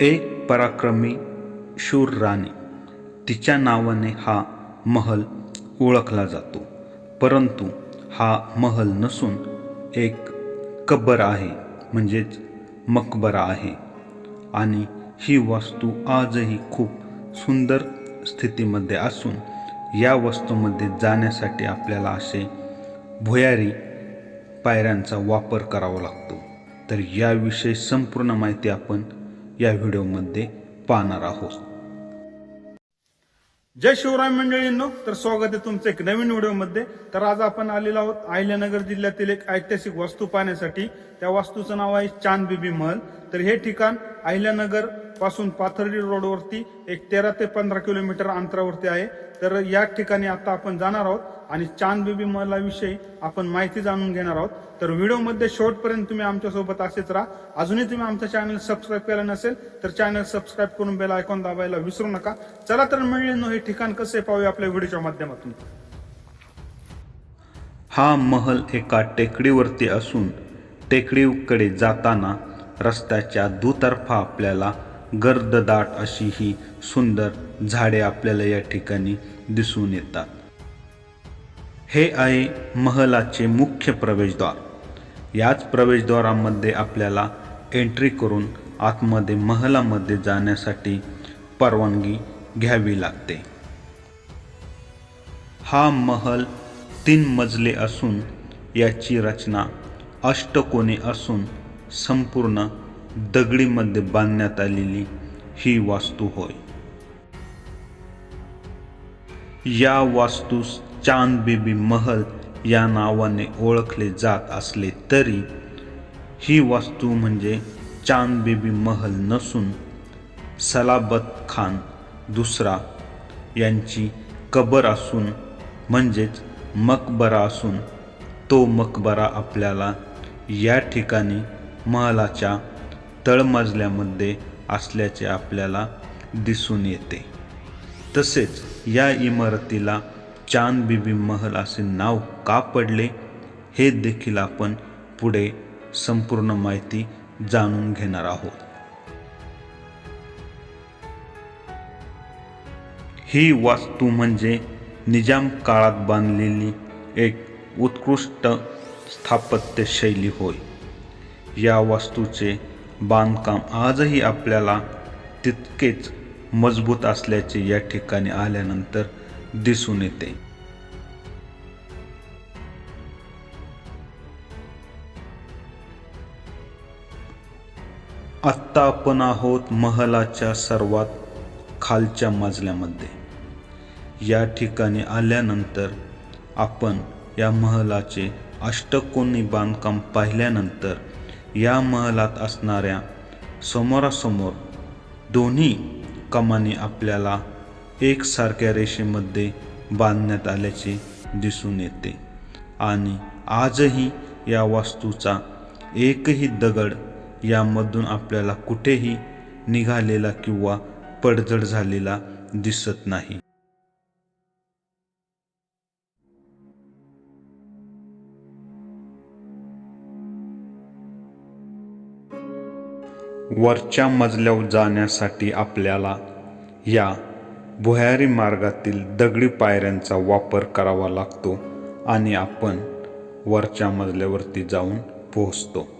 एक पराक्रमी शूर राणी तिच्या नावाने हा महल ओळखला जातो. परंतु हा महल नसून एक कब्बर आहे म्हणजेच मकबरा आहे. आणि ही वास्तू आजही खूप सुंदर स्थितीमध्ये असून या वस्तूमध्ये जाण्यासाठी आपल्याला असे भुयारी पायऱ्यांचा वापर करावा लागतो. तर याविषयी संपूर्ण माहिती आपण या व्हिडिओमध्ये पाहणार आहोत. जय शिवराय मंडळींनो तर स्वागत आहे तुमचं एक नवीन व्हिडिओमध्ये. तर आज आपण आलेलो आहोत अहिल्यानगर जिल्ह्यातील एक ऐतिहासिक वास्तू पाहण्यासाठी. त्या वास्तूचं नाव आहे चांद बीबी महल. तर हे ठिकाण अहिल्यानगरपासून पाथर्डी रोडवरती एक तेरा ते पंधरा किलोमीटर अंतरावरती आहे. तर या ठिकाणी आता आपण जाणार आहोत आणि चांद बीबी महलाविषयी आपण माहिती जाणून घेणार आहोत. तर व्हिडिओमध्ये शेवटपर्यंत तुम्ही आमच्यासोबत असेच राहा. अजूनही तुम्ही आमचं चॅनल सबस्क्राईब केलं नसेल तर चॅनल सबस्क्राईब करून बेल आयकॉन दाबायला विसरू नका. चला तर मिळेल हे ठिकाण कसे पाहूया आपल्या व्हिडिओच्या माध्यमातून. हा महल एका टेकडीवरती असून टेकडीकडे जाताना रस्त्याच्या दुतर्फा आपल्याला गर्ददाट अशी ही सुंदर झाडे आपल्याला या ठिकाणी दिसून येतात. हे आहे महलाचे मुख्य प्रवेशद्वार. याच प्रवेशद्वारामध्ये आपल्याला एंट्री करून आतमध्ये महलामध्ये जाण्यासाठी परवानगी घ्यावी लागते. हा महल तीन मजले असून याची रचना अष्टकोनी असून संपूर्ण दगडीमध्ये बांधण्यात आलेली ही वास्तू होय. या वास्तूस चांद बेबी महल या नावाने ओळखले जात असले तरी ही वास्तू म्हणजे चांद बेबी महल नसून सलाबत खान दुसरा यांची कबर असून म्हणजेच मकबरा असून तो मकबरा आपल्याला या ठिकाणी महालाच्या तळमजल्यामध्ये असल्याचे आपल्याला दिसून येते. तसेच या इमारतीला चांद बीबी महल असे नाव का पडले हे देखील आपण पुढे संपूर्ण माहिती जाणून घेणार आहोत. ही वास्तू म्हणजे निजाम काळात बांधलेली एक उत्कृष्ट स्थापत्य शैली होय. या वास्तूचे बांधकाम आजही आपल्याला तितकेच मजबूत असल्याचे या ठिकाणी आल्यानंतर दिसून येते. आत्ता आपण आहोत महलाच्या सर्वात खालच्या मजल्यामध्ये. या ठिकाणी आल्यानंतर आपण या महलाचे अष्टकोनी बांधकाम पाहिल्यानंतर या महलात असणाऱ्या समोरासमोर दोन्ही कमानी आपल्याला एकसारख्या रेषेमध्ये बांधण्यात आल्याचे दिसून येते. आणि आजही या वास्तूचा एकही दगड यामधून आपल्याला कुठेही निघालेला किंवा पडझड झालेला दिसत नाही. वरच्या मजल्यावर जाण्यासाठी आपल्याला या भुयारी मार्गातील दगडी पायऱ्यांचा वापर करावा लागतो आणि आपण वरच्या मजल्यावरती जाऊन पोहोचतो.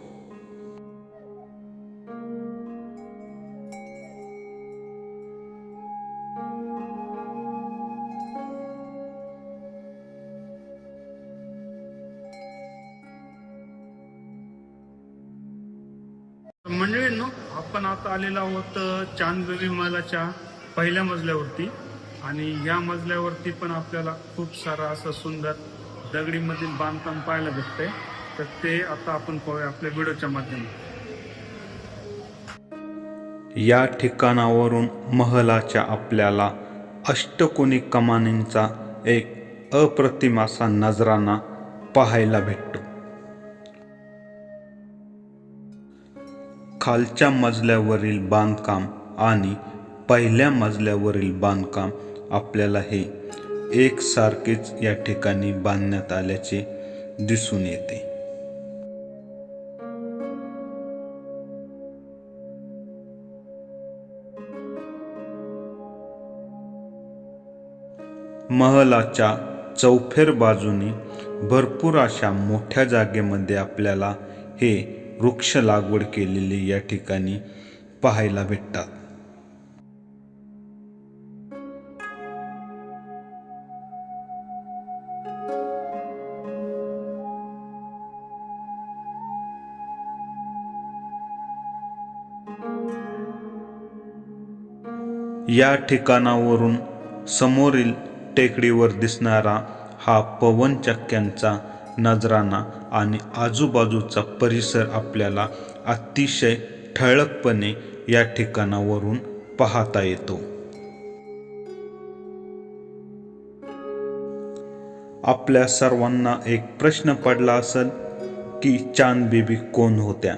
मंडळींनो आपण आता आलेलो आहोत चांदबेबी महालाच्या पहिल्या मजल्यावरती. आणि या मजल्यावरती पण आपल्याला खूप सारा असं सुंदर दगडीमधील बांधकाम पाहायला भेटतंय. तर ते आता आपण पाहूया आपल्या व्हिडिओच्या माध्यमातून. या ठिकाणावरून महलाच्या आपल्याला अष्टकोनी कमानींचा एक अप्रतिम असा नजराना पाहायला भेटतो. खालच्या मजल्यावरील बांधकाम आणि पहिल्या मजल्यावरील बांधकाम आपल्याला हे एकसारखेच या ठिकाणी बांधण्यात आल्याचे दिसून येते. महलाच्या चौफेर बाजूने भरपूर अशा मोठ्या जागेमध्ये आपल्याला हे वृक्ष लागवड केलेले या ठिकाणी पाहायला भेटतात. या ठिकाणावरून समोरील टेकडीवर दिसणारा हा पवनचक्क्यांचा नजराणा आणि आजूबाजूचा परिसर आपल्याला अतिशय ठळकपणे या ठिकाणावरून पाहता येतो. आपल्या सर्वांना एक प्रश्न पडला असेल की चांद बीबी कोण होत्या?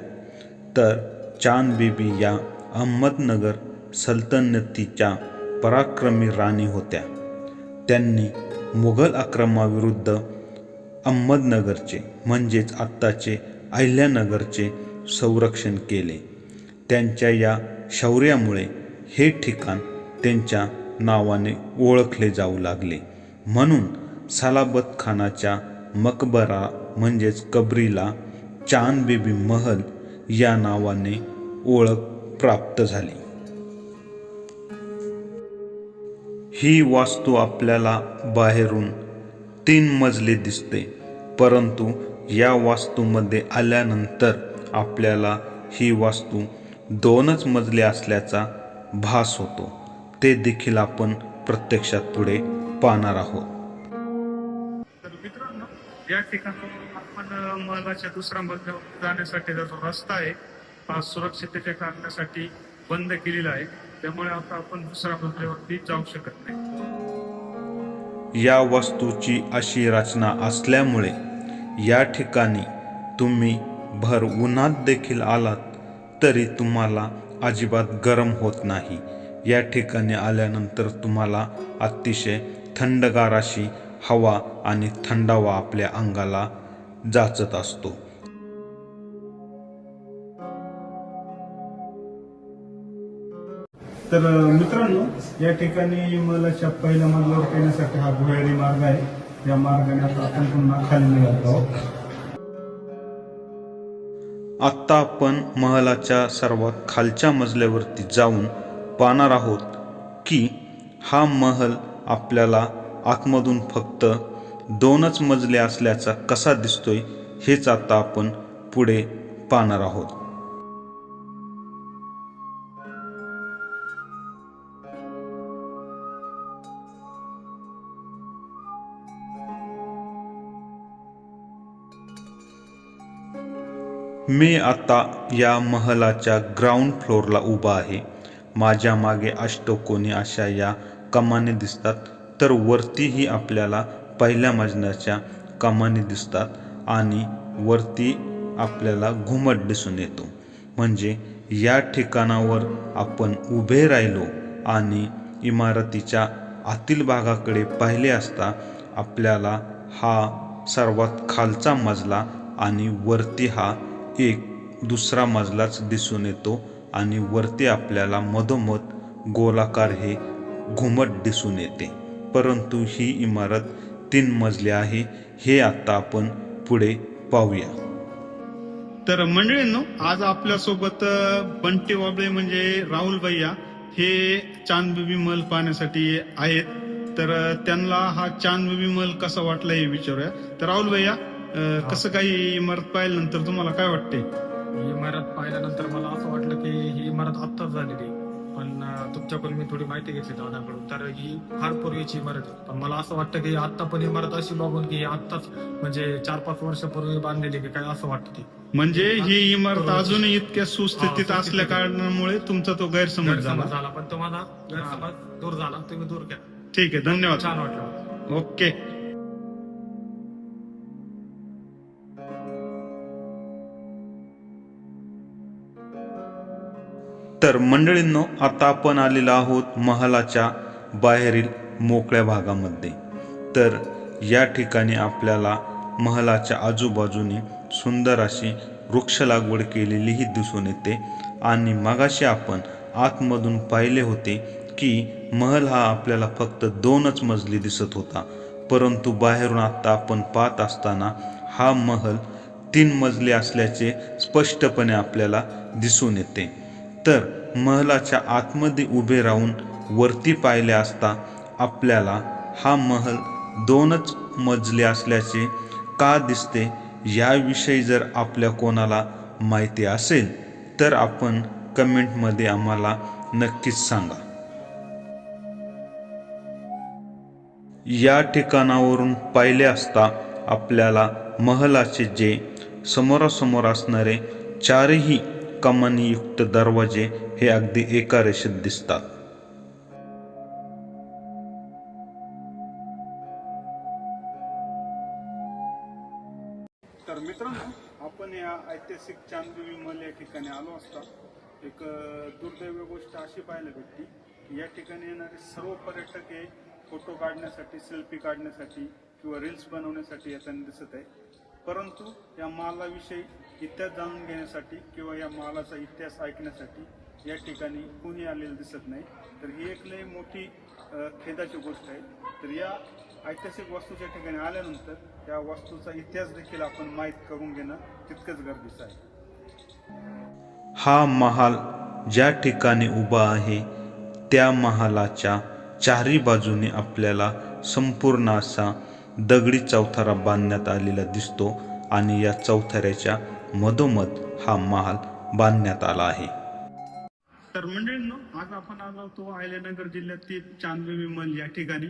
तर चांद बीबी या अहमदनगर सल्तनतीच्या पराक्रमी राणी होत्या. त्यांनी मुघल आक्रमाविरुद्ध अहमदनगरचे म्हणजेच आत्ताचे अहिल्यानगरचे संरक्षण केले. त्यांच्या या शौर्यामुळे हे ठिकाण त्यांच्या नावाने ओळखले जाऊ लागले. म्हणून सलाबत खानाच्या मकबरा म्हणजेच कबरीला चांद बेबी महल या नावाने ओळख प्राप्त झाली. ही वास्तू आपल्याला बाहेरून तीन मजले दिसते. परंतु या वास्तूमध्ये आल्यानंतर आपल्याला ही वास्तू दोनच मजली असल्याचा भास होतो. ते देखील आपण प्रत्यक्षात पुढे पाहणार आहोत. तर मित्रांनो या ठिकाणावरून आपण अ, महलाच्या दुसऱ्या मजल्यावर जाण्यासाठीचा जो रस्ता आहे हा सुरक्षिततेच्या कारणासाठी बंद केलेला आहे. त्यामुळे आता आपण दुसऱ्या मजल्यावरती जाऊ शकत नाही. या वास्तूची अशी रचना असल्यामुळे या ठिकाणी तुम्ही भर उन्हात देखील आलात तरी तुम्हाला अजिबात गरम होत नाही. या ठिकाणी आल्यानंतर तुम्हाला अतिशय थंडगार अशी हवा आणि थंडावा आपल्या अंगाला जाचत असतो. तर मित्रांनो या ठिकाणी मला पहिल्या मजल्यावर येण्यासाठी हा भुयारी मार्ग आहे. या मार्गाने आता आपण पुन्हा खाली निघालो आहोत. आत्ता आपण महलाच्या सर्वात खालच्या मजल्यावरती जाऊन पाहणार आहोत की हा महल आपल्याला आतमधून फक्त दोनच मजले असल्याचा कसा दिसतोय हेच आता आपण पुढे पाहणार आहोत. मी आता या महलाच्या ग्राउंड फ्लोअरला उभा आहे. माझ्या मागे अष्टकोनी अशा या कमानी दिसतात. तर वरतीही आपल्याला पहिल्या मजल्याच्या कमानी दिसतात आणि वरती आपल्याला घुमट दिसून येतो. म्हणजे या ठिकाणावर आपण उभे राहिलो आणि इमारतीच्या आतील भागाकडे पाहिले असता आपल्याला हा सर्वात खालचा मजला आणि वरती हा एक दुसरा मजलाच दिसून येतो आणि वरती आपल्याला मधोमध गोलाकार हे घुमट दिसून येते. परंतु ही इमारत तीन मजली आहे हे आता आपण पुढे पाहूया. तर मंडळींनो आज आपल्यासोबत बंटे बंटी वाबळे म्हणजे राहुल भैया हे चांदबिबी महल पाहण्यासाठी आहेत. तर त्यांना हा चांदबिबी महल कसा वाटला हे विचारूया. तर राहुल भैया अ, कसं काही इमारत पाहिल्यानंतर तुम्हाला काय वाटते ही इमारत पाहिल्यानंतर मला असं वाटलं की ही इमारत आत्ताच झालेली पण अं, तुमच्याकडून मी थोडी माहिती घेतली दादाकडून. तर ही फार पूर्वीची इमारत आहे. पण मला असं वाटतं की आता पण इमारत अशी बघून की आत्ताच म्हणजे चार पाच वर्षापूर्वी बांधलेली की काय असं वाटतं ती. म्हणजे ही इमारत अजूनही इतक्या सुस्थितीत असल्या कारणामुळे तुमचा तो गैरसमज झाला गैरसमज झाला. पण तो माझा गैरसमज दूर झाला. तुम्ही दूर केला. ठीक आहे धन्यवाद. छान वाटलं ओके. तर मंडळींनो आता आपण आलेलो आहोत महालाच्या बाहेरील मोकळ्या भागामध्ये. तर या ठिकाणी आपल्याला महलाच्या आजूबाजूने सुंदर अशी वृक्ष लागवड केलेलीही दिसून येते. आणि मगाशी आपण आतमधून पाहिले होते की महल हा आपल्याला फक्त दोनच मजली दिसत होता. परंतु बाहेरून आत्ता आपण पाहत असताना हा महल तीन मजली असल्याचे स्पष्टपणे आपल्याला दिसून येते. तर महलाच्या आतमध्ये उभे राहून वरती पाहिले असता आपल्याला हा महल दोनच मजले असल्याचे का दिसते याविषयी जर आपल्या कोणाला माहिती असेल तर आपण कमेंटमध्ये आम्हाला नक्कीच सांगा. या ठिकाणावरून पाहिले असता आपल्याला महलाचे जे समोरासमोर असणारे चारही कमानीयुक्त दरवाजे हे अगदी एका रेषेत दिसतात. तर मित्रांनो आपण या ऐतिहासिक चांदबिबी मल या ठिकाणी आलो असता. एक दुर्दैव दुर्दैवी गोष्ट अशी पाहायला भेटली की या ठिकाणी येणारे सर्व पर्यटक हे फोटो काढण्यासाठी सेल्फी काढण्यासाठी किंवा रील्स बनवण्यासाठी येताना दिसत आहे. परंतु या मालाविषयी इतिहास जाणून घेण्यासाठी किंवा या मालाचा इतिहास ऐकण्यासाठी या ठिकाणी कोणी आलेलं दिसत नाही. तर ही एक लई मोठी खेदाची गोष्ट आहे. तर या ऐतिहासिक वस्तूच्या ठिकाणी आल्यानंतर त्या वस्तूचा इतिहास देखील आपण माहीत करून घेणं तितकंच गरजेचं आहे. हा महाल ज्या ठिकाणी उभा आहे त्या महालाच्या चारी बाजूने आपल्याला संपूर्ण असा दगडी चौथारा बांधण्यात आलेला दिसतो आणि या चौथऱ्याच्या मधोमध हा महाल बांधण्यात आला आहे. तर मंडळींनो आज आपण आलो होतो अहिल्यानगर जिल्ह्यातील चांदवी महल या ठिकाणी.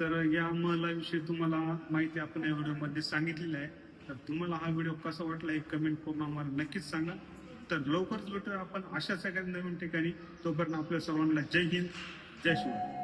तर या महलाविषयी तुम्हाला माहिती आपण या व्हिडिओमध्ये सांगितलेली आहे. तर तुम्हाला हा व्हिडिओ कसा वाटला एक कमेंट करून आम्हाला नक्कीच सांगा. तर लवकरच भेटूया आपण अशा सगळ्या नवीन ठिकाणी. तोपर्यंत आपल्या सर्वांना जय हिंद जय शिवाय